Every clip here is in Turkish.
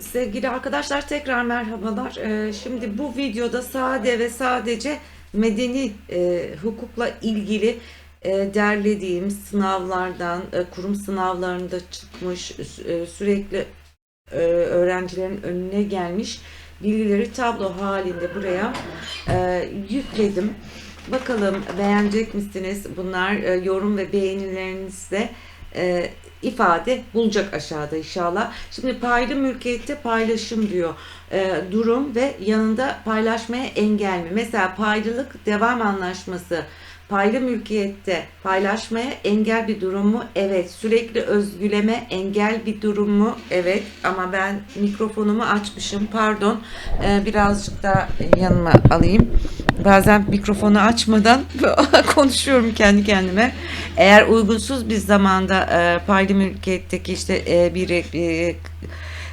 Sevgili arkadaşlar tekrar merhabalar. Ee, Şimdi bu videoda sade ve sadece medeni e, hukukla ilgili e, derlediğim sınavlardan, e, kurum sınavlarında çıkmış, sürekli öğrencilerin önüne gelmiş bilgileri tablo halinde buraya yükledim. Bakalım beğenecek misiniz? Bunlar yorum ve beğenilerinizde ifade bulacak aşağıda inşallah. Şimdi paylı mülkiyette paylaşım diyor. E, durum ve yanında paylaşmaya engel mi? Mesela paylılık devam anlaşması paylı mülkiyette paylaşmaya engel bir durum mu? Evet. Sürekli özgüleme engel bir durum mu? Evet. Ama ben mikrofonumu açmışım. Pardon. E, birazcık da yanıma alayım. Bazen mikrofonu açmadan konuşuyorum kendi kendime. Eğer uygunsuz bir zamanda e, paylı mülkiyetteki işte e, bir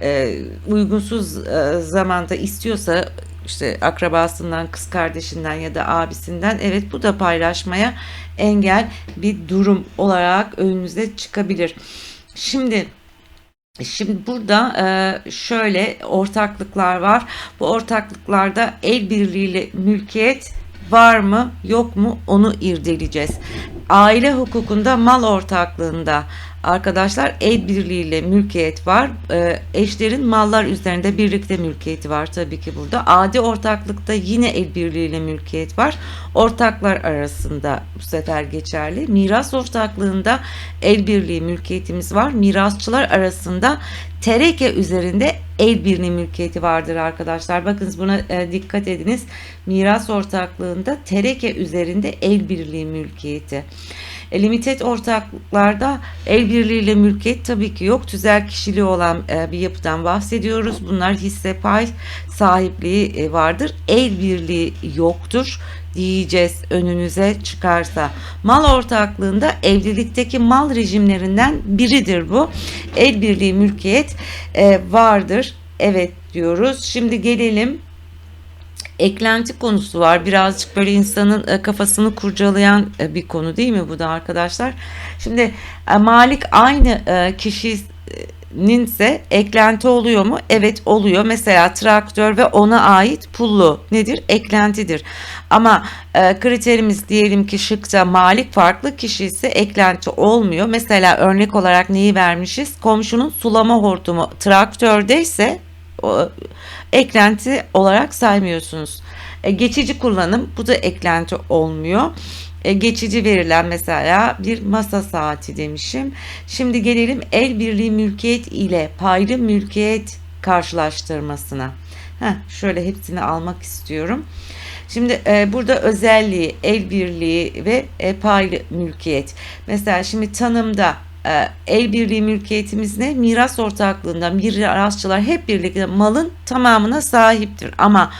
e, uygunsuz e, zamanda istiyorsa işte akrabasından, kız kardeşinden ya da abisinden evet bu da paylaşmaya engel bir durum olarak önünüze çıkabilir. Şimdi Şimdi burada e, şöyle ortaklıklar var. Bu ortaklıklarda el birliğiyle mülkiyet var mı yok mu onu irdeleyeceğiz. Aile hukukunda mal ortaklığında arkadaşlar el birliğiyle mülkiyet var. E, eşlerin mallar üzerinde birlikte mülkiyeti var tabii ki burada. Adi ortaklıkta yine el birliğiyle mülkiyet var. Ortaklar arasında bu sefer geçerli. Miras ortaklığında el birliği mülkiyetimiz var. Mirasçılar arasında tereke üzerinde el birliği mülkiyeti vardır arkadaşlar. Bakınız buna e, dikkat ediniz. Miras ortaklığında tereke üzerinde el birliği mülkiyeti. E, limited ortaklıklarda el birliğiyle mülkiyet tabii ki yok. Tüzel kişiliği olan e, bir yapıdan bahsediyoruz. Bunlar hisse pay sahipliği e, vardır. El birliği yoktur diyeceğiz önünüze çıkarsa. Mal ortaklığında evlilikteki mal rejimlerinden biridir bu. El birliği mülkiyet e, vardır. Evet diyoruz. Şimdi gelelim eklenti konusu var. Birazcık böyle insanın e, kafasını kurcalayan e, bir konu değil mi bu da arkadaşlar? Şimdi e, malik aynı kişinin ise eklenti oluyor mu? Evet oluyor. Mesela traktör ve ona ait pullu nedir? Eklentidir. Ama kriterimiz diyelim ki şıkta malik farklı kişi ise eklenti olmuyor. Mesela örnek olarak neyi vermişiz? Komşunun sulama hortumu traktördeyse eklenti olarak saymıyorsunuz. E, geçici kullanım bu da eklenti olmuyor. E, geçici verilen mesela bir masa saati demişim. Şimdi gelelim el birliği mülkiyet ile paylı mülkiyet karşılaştırmasına. Heh, şöyle hepsini almak istiyorum. Şimdi e, burada özelliği, el birliği ve e, paylı mülkiyet. Mesela şimdi tanımda el birliği mülkiyetimiz ne? Miras ortaklığında mirasçılar hep birlikte malın tamamına sahiptir. Ama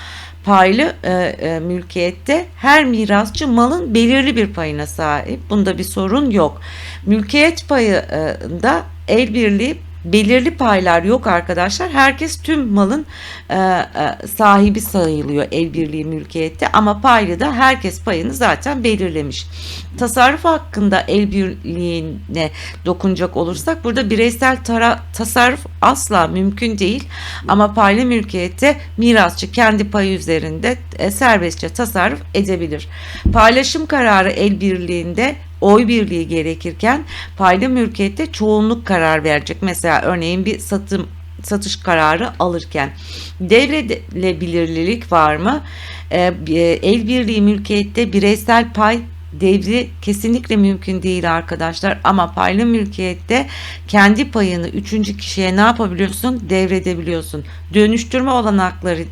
paylı e, e, mülkiyette her mirasçı malın belirli bir payına sahip. Bunda bir sorun yok. Mülkiyet payında el birliği belirli paylar yok arkadaşlar. Herkes tüm malın e, e, sahibi sayılıyor el birliği mülkiyette ama paylı da herkes payını zaten belirlemiş. Tasarruf hakkında el birliğine dokunacak olursak burada bireysel tara tasarruf asla mümkün değil ama paylı mülkiyette mirasçı kendi payı üzerinde e, serbestçe tasarruf edebilir. Paylaşım kararı el birliğinde oy birliği gerekirken payda mülkiyette çoğunluk karar verecek. Mesela örneğin bir satım satış kararı alırken devredilebilirlik var mı? Ee, el birliği mülkiyette bireysel pay devri kesinlikle mümkün değil arkadaşlar ama paylı mülkiyette kendi payını üçüncü kişiye ne yapabiliyorsun devredebiliyorsun dönüştürme olanakları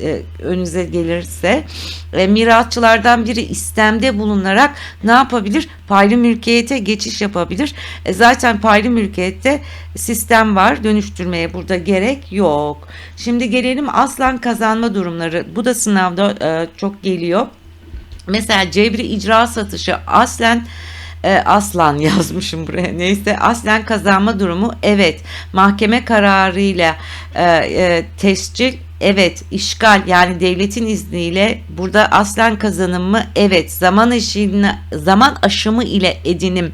e, önünüze gelirse e, mirasçılardan biri istemde bulunarak ne yapabilir? Paylı mülkiyete geçiş yapabilir. E, zaten paylı mülkiyette sistem var. Dönüştürmeye burada gerek yok. Şimdi gelelim aslan kazanma durumları. Bu da sınavda e, çok geliyor. Mesela cebri icra satışı aslen e, aslan yazmışım buraya neyse aslen kazanma durumu evet mahkeme kararıyla e, e, tescil Evet, işgal yani devletin izniyle burada aslen kazanım mı? Evet, zaman aşımı zaman aşımı ile edinim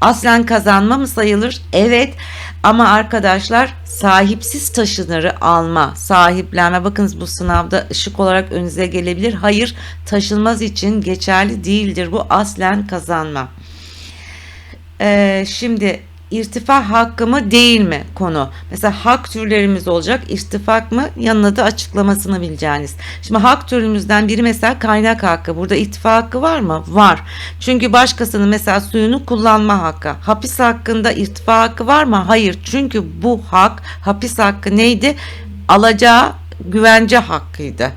aslen kazanma mı sayılır? Evet. Ama arkadaşlar sahipsiz taşınırı alma, sahiplenme. Bakınız bu sınavda ışık olarak önünüze gelebilir. Hayır, taşınmaz için geçerli değildir. Bu aslen kazanma. Ee, şimdi irtifa hakkı mı değil mi konu. Mesela hak türlerimiz olacak. İrtifak mı? Yanına da açıklamasını bileceğiniz. Şimdi hak türümüzden biri mesela kaynak hakkı. Burada irtifa hakkı var mı? Var. Çünkü başkasının mesela suyunu kullanma hakkı. Hapis hakkında irtifa hakkı var mı? Hayır. Çünkü bu hak hapis hakkı neydi? Alacağı güvence hakkıydı.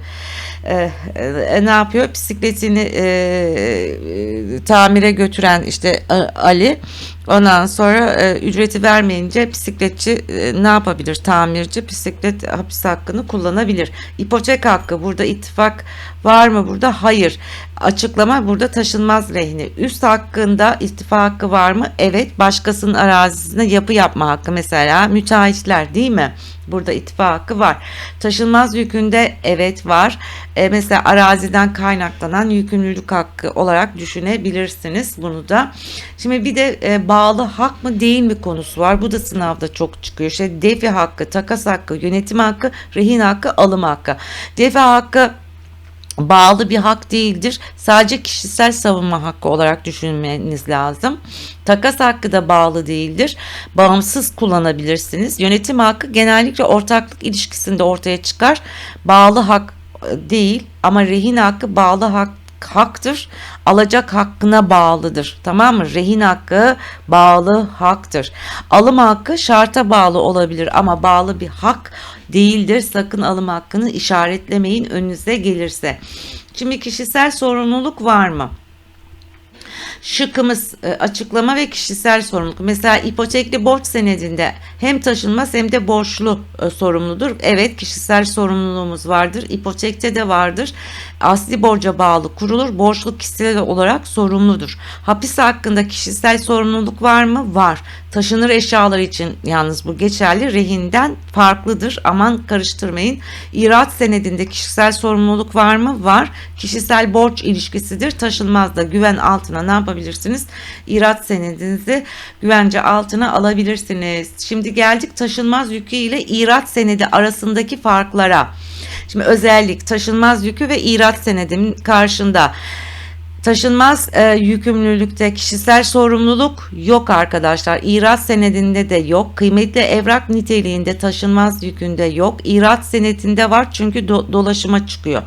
Ee, e, ne yapıyor? Bisikletini e, e, tamire götüren işte e, Ali ondan sonra e, ücreti vermeyince bisikletçi e, ne yapabilir? Tamirci bisiklet hapis hakkını kullanabilir. İpotek hakkı burada ittifak var mı burada? Hayır. Açıklama burada taşınmaz rehini. Üst hakkında ittifak hakkı var mı? Evet. Başkasının arazisine yapı yapma hakkı mesela müteahhitler değil mi? Burada ittifak hakkı var. Taşınmaz yükünde evet var. E, mesela araziden kaynaklanan yükümlülük hakkı olarak düşünebilirsiniz bunu da. Şimdi bir de e, bağlı hak mı değil mi konusu var. Bu da sınavda çok çıkıyor. İşte defi hakkı, takas hakkı, yönetim hakkı, rehin hakkı, alım hakkı. Defi hakkı bağlı bir hak değildir. Sadece kişisel savunma hakkı olarak düşünmeniz lazım. Takas hakkı da bağlı değildir. Bağımsız kullanabilirsiniz. Yönetim hakkı genellikle ortaklık ilişkisinde ortaya çıkar. Bağlı hak e, değil ama rehin hakkı bağlı hak haktır. Alacak hakkına bağlıdır. Tamam mı? Rehin hakkı bağlı haktır. Alım hakkı şarta bağlı olabilir ama bağlı bir hak değildir. Sakın alım hakkını işaretlemeyin önünüze gelirse. Şimdi kişisel sorumluluk var mı? Şıkkımız e, açıklama ve kişisel sorumluluk. Mesela ipotekli borç senedinde hem taşınmaz hem de borçlu e, sorumludur. Evet kişisel sorumluluğumuz vardır. İpotekte de vardır. Asli borca bağlı kurulur. Borçlu kişisel olarak sorumludur. Hapis hakkında kişisel sorumluluk var mı? Var. Taşınır eşyalar için yalnız bu geçerli. Rehinden farklıdır. Aman karıştırmayın. İrat senedinde kişisel sorumluluk var mı? Var. Kişisel borç ilişkisidir. Taşınmaz da güven altına ne yapabilirsiniz? İrat senedinizi güvence altına alabilirsiniz. Şimdi geldik taşınmaz yükü ile irat senedi arasındaki farklara. Şimdi özellik taşınmaz yükü ve irat senedinin karşında. Taşınmaz e, yükümlülükte kişisel sorumluluk yok arkadaşlar. İrat senedinde de yok. Kıymetli evrak niteliğinde taşınmaz yükünde yok. İrat senedinde var çünkü do- dolaşıma çıkıyor.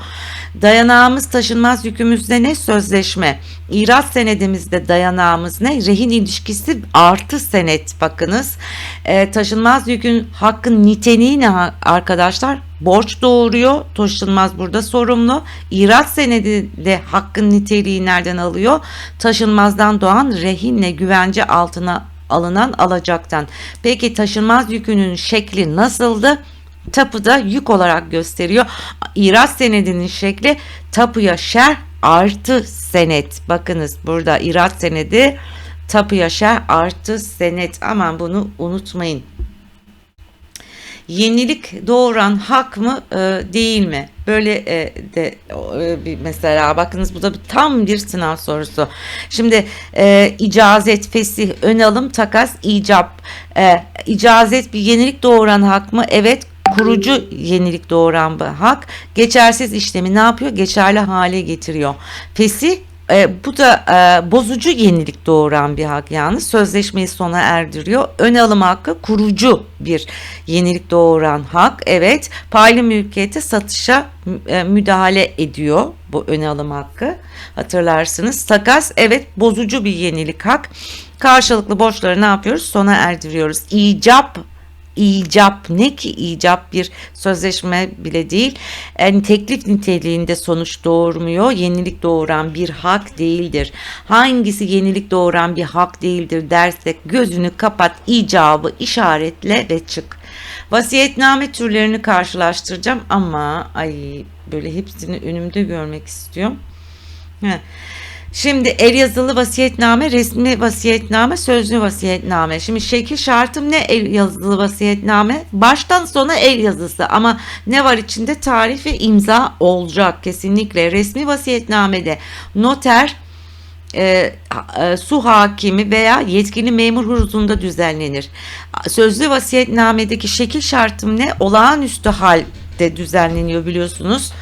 Dayanağımız taşınmaz yükümüzde ne? Sözleşme. İrat senedimizde dayanağımız ne? Rehin ilişkisi artı senet bakınız. E, taşınmaz yükün hakkın niteliği ne arkadaşlar? Borç doğuruyor. Taşınmaz burada sorumlu. İrat senedi de hakkın niteliği nereden alıyor? Taşınmazdan doğan rehinle güvence altına alınan alacaktan. Peki taşınmaz yükünün şekli nasıldı? Tapuda yük olarak gösteriyor. İrat senedinin şekli tapuya şer artı senet. Bakınız burada irat senedi tapuya şer artı senet. Aman bunu unutmayın yenilik doğuran hak mı e, değil mi? Böyle e, de e, bir mesela bakınız bu da tam bir sınav sorusu. Şimdi e, icazet, fesih, ön alım, takas, icap. E, icazet bir yenilik doğuran hak mı? Evet kurucu yenilik doğuran bir hak. Geçersiz işlemi ne yapıyor? Geçerli hale getiriyor. Fesih e, bu da e, bozucu yenilik doğuran bir hak yani sözleşmeyi sona erdiriyor. Ön alım hakkı kurucu bir yenilik doğuran hak. Evet paylı mülkiyete satışa e, müdahale ediyor bu ön alım hakkı. Hatırlarsınız. Takas evet bozucu bir yenilik hak. Karşılıklı borçları ne yapıyoruz? Sona erdiriyoruz. İcap icap ne ki icap bir sözleşme bile değil. Yani teklif niteliğinde sonuç doğurmuyor. Yenilik doğuran bir hak değildir. Hangisi yenilik doğuran bir hak değildir dersek gözünü kapat icabı işaretle ve çık. Vasiyetname türlerini karşılaştıracağım ama ay böyle hepsini önümde görmek istiyorum. Heh. Şimdi el yazılı vasiyetname, resmi vasiyetname, sözlü vasiyetname. Şimdi şekil şartım ne el yazılı vasiyetname? Baştan sona el yazısı ama ne var içinde? Tarih ve imza olacak kesinlikle. Resmi vasiyetnamede noter e, e, su hakimi veya yetkili memur huzurunda düzenlenir. Sözlü vasiyetnamedeki şekil şartım ne? Olağanüstü halde düzenleniyor biliyorsunuz.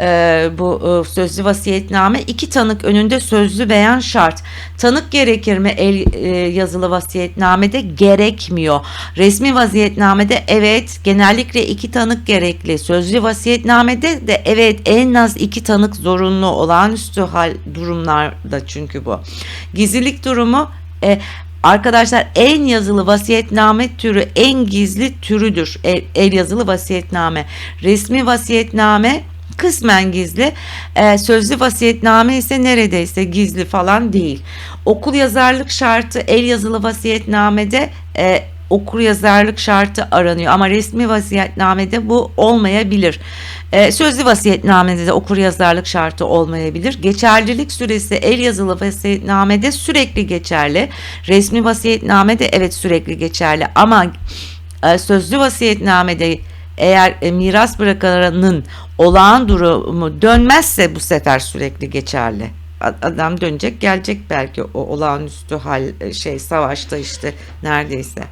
E, bu e, sözlü vasiyetname iki tanık önünde sözlü beyan şart. Tanık gerekir mi el e, yazılı vasiyetnamede gerekmiyor. Resmi vasiyetnamede evet genellikle iki tanık gerekli. Sözlü vasiyetnamede de evet en az iki tanık zorunlu. Olağanüstü hal durumlarda çünkü bu. Gizlilik durumu e, Arkadaşlar en yazılı vasiyetname türü en gizli türüdür. El, el yazılı vasiyetname. Resmi vasiyetname kısmen gizli. Ee, sözlü vasiyetname ise neredeyse gizli falan değil. Okul yazarlık şartı el yazılı vasiyetnamede e, okur yazarlık şartı aranıyor ama resmi vasiyetnamede bu olmayabilir. Ee, sözlü vasiyetnamede de okur yazarlık şartı olmayabilir. Geçerlilik süresi el yazılı vasiyetnamede sürekli geçerli. Resmi vasiyetnamede evet sürekli geçerli ama e, sözlü vasiyetnamede eğer e, miras bırakanın olağan durumu dönmezse bu sefer sürekli geçerli. Adam dönecek gelecek belki o olağanüstü hal e, şey savaşta işte neredeyse.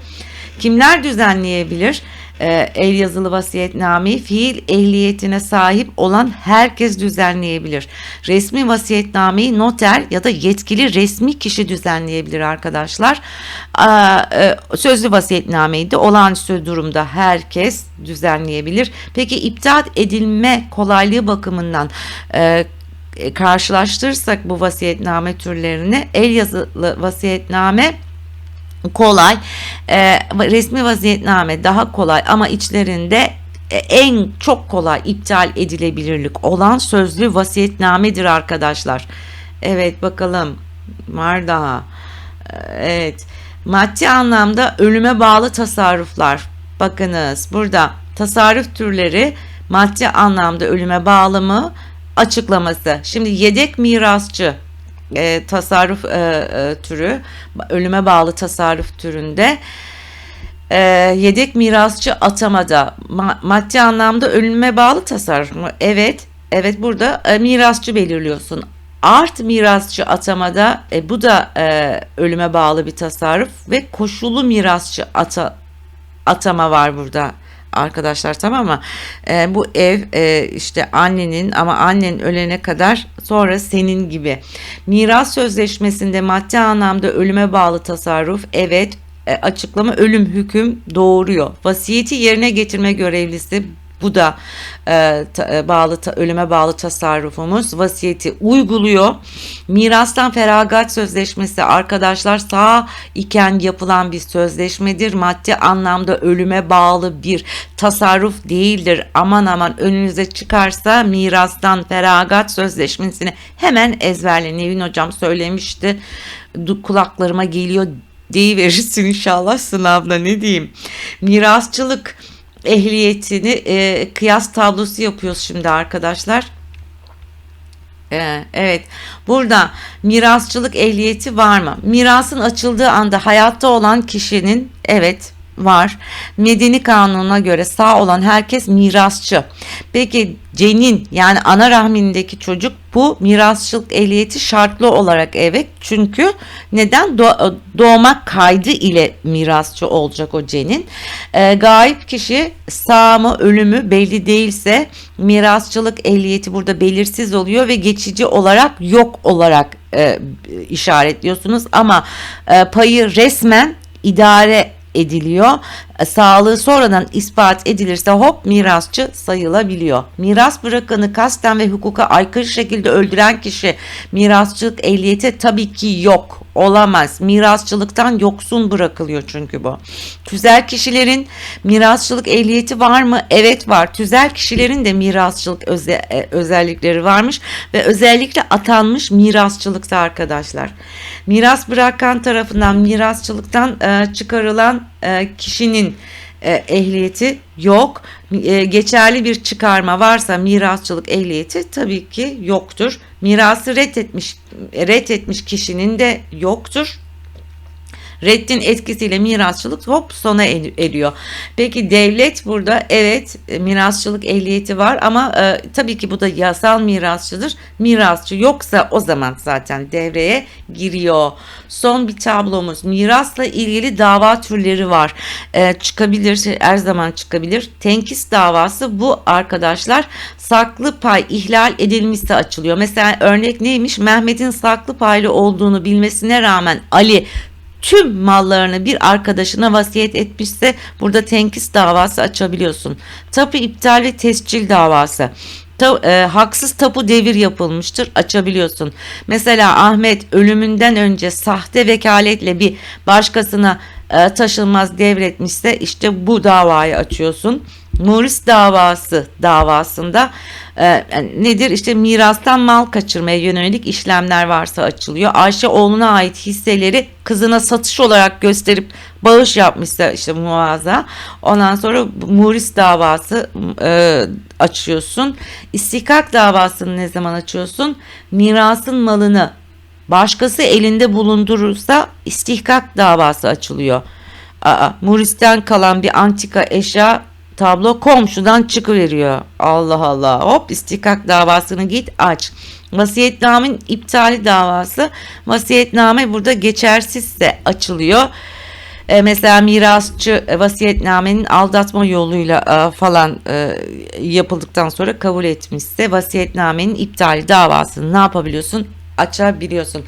Kimler düzenleyebilir? Ee, el yazılı vasiyetnameyi fiil ehliyetine sahip olan herkes düzenleyebilir. Resmi vasiyetnameyi noter ya da yetkili resmi kişi düzenleyebilir arkadaşlar. Aa, e, sözlü vasiyetnameyi de olağanüstü durumda herkes düzenleyebilir. Peki iptal edilme kolaylığı bakımından e, e, karşılaştırırsak bu vasiyetname türlerini el yazılı vasiyetname kolay e, resmi vaziyetname daha kolay ama içlerinde e, en çok kolay iptal edilebilirlik olan sözlü vasiyetnamedir arkadaşlar. Evet bakalım var daha. Evet maddi anlamda ölüme bağlı tasarruflar. Bakınız burada tasarruf türleri maddi anlamda ölüme bağlı mı açıklaması. Şimdi yedek mirasçı e, tasarruf e, e, türü ölüme bağlı tasarruf türünde e, yedek mirasçı atamada ma- maddi anlamda ölüme bağlı tasarruf mu? Evet. Evet burada e, mirasçı belirliyorsun. Art mirasçı atamada e, bu da e, ölüme bağlı bir tasarruf ve koşulu mirasçı ata, atama var burada arkadaşlar tamam mı? Ee, bu ev e, işte annenin ama annen ölene kadar sonra senin gibi. Miras sözleşmesinde maddi anlamda ölüme bağlı tasarruf evet e, açıklama ölüm hüküm doğuruyor. Vasiyeti yerine getirme görevlisi bu da e, ta- e, bağlı ta- ölüme bağlı tasarrufumuz vasiyeti uyguluyor. Mirastan feragat sözleşmesi arkadaşlar sağ iken yapılan bir sözleşmedir. Maddi anlamda ölüme bağlı bir tasarruf değildir. Aman aman önünüze çıkarsa mirastan feragat sözleşmesini hemen ezberleyin. Nevin hocam söylemişti. Kulaklarıma geliyor deyiverirsin inşallah sınavda ne diyeyim. Mirasçılık ehliyetini e, kıyas tablosu yapıyoruz şimdi arkadaşlar. Ee, Evet. Burada mirasçılık ehliyeti var mı? Mirasın açıldığı anda hayatta olan kişinin evet var. Medeni kanuna göre sağ olan herkes mirasçı. Peki cenin yani ana rahmindeki çocuk bu mirasçılık ehliyeti şartlı olarak evet. Çünkü neden Do- doğmak kaydı ile mirasçı olacak o cenin. Ee, gayip kişi sağ mı ölümü belli değilse mirasçılık ehliyeti burada belirsiz oluyor ve geçici olarak yok olarak e, işaretliyorsunuz ama e, payı resmen idare ediliyor. Sağlığı sonradan ispat edilirse hop mirasçı sayılabiliyor. Miras bırakanı kasten ve hukuka aykırı şekilde öldüren kişi mirasçılık ehliyeti tabii ki yok. Olamaz. Mirasçılıktan yoksun bırakılıyor çünkü bu. Tüzel kişilerin mirasçılık ehliyeti var mı? Evet var. Tüzel kişilerin de mirasçılık öze- e, özellikleri varmış ve özellikle atanmış mirasçılıkta arkadaşlar. Miras bırakan tarafından mirasçılıktan e, çıkarılan e, kişinin e, ehliyeti yok. E, geçerli bir çıkarma varsa mirasçılık ehliyeti tabii ki yoktur. Mirası reddetmiş reddetmiş kişinin de yoktur. Reddin etkisiyle mirasçılık hop sona er- eriyor. Peki devlet burada evet e, mirasçılık ehliyeti var ama e, tabii ki bu da yasal mirasçıdır. Mirasçı yoksa o zaman zaten devreye giriyor. Son bir tablomuz mirasla ilgili dava türleri var. E, çıkabilir her zaman çıkabilir. Tenkis davası bu arkadaşlar saklı pay ihlal edilmişse açılıyor. Mesela örnek neymiş? Mehmet'in saklı paylı olduğunu bilmesine rağmen Ali tüm mallarını bir arkadaşına vasiyet etmişse burada tenkis davası açabiliyorsun. Tapu iptal ve tescil davası. Ta- e, haksız tapu devir yapılmıştır açabiliyorsun. Mesela Ahmet ölümünden önce sahte vekaletle bir başkasına e, taşınmaz devretmişse işte bu davayı açıyorsun. Morris davası davasında e, nedir işte mirastan mal kaçırmaya yönelik işlemler varsa açılıyor. Ayşe oğluna ait hisseleri kızına satış olarak gösterip bağış yapmışsa işte muazza. Ondan sonra Morris davası e, açıyorsun. İstikak davasını ne zaman açıyorsun? Mirasın malını başkası elinde bulundurursa istihkak davası açılıyor. Aa, Morris'ten kalan bir antika eşya tablo komşudan çıkıveriyor. Allah Allah. Hop istikak davasını git aç. Vasiyetnamenin iptali davası. Vasiyetname burada geçersizse açılıyor. E, mesela mirasçı e, vasiyetnamenin aldatma yoluyla e, falan e, yapıldıktan sonra kabul etmişse vasiyetnamenin iptali davasını ne yapabiliyorsun? Açabiliyorsun.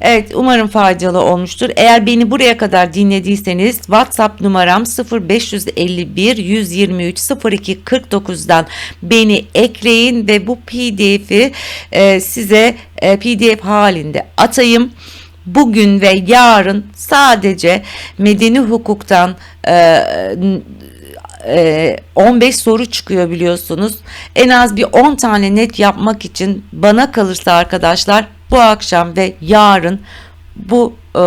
Evet umarım faydalı olmuştur. Eğer beni buraya kadar dinlediyseniz WhatsApp numaram 0551 123 02 49'dan beni ekleyin ve bu PDF'i e, size e, PDF halinde atayım. Bugün ve yarın sadece medeni hukuktan e, e, 15 soru çıkıyor biliyorsunuz. En az bir 10 tane net yapmak için bana kalırsa arkadaşlar bu akşam ve yarın bu e,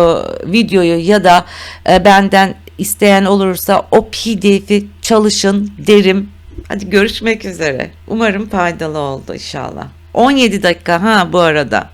videoyu ya da e, benden isteyen olursa o pdf'i çalışın derim. Hadi görüşmek üzere. Umarım faydalı oldu inşallah. 17 dakika ha bu arada.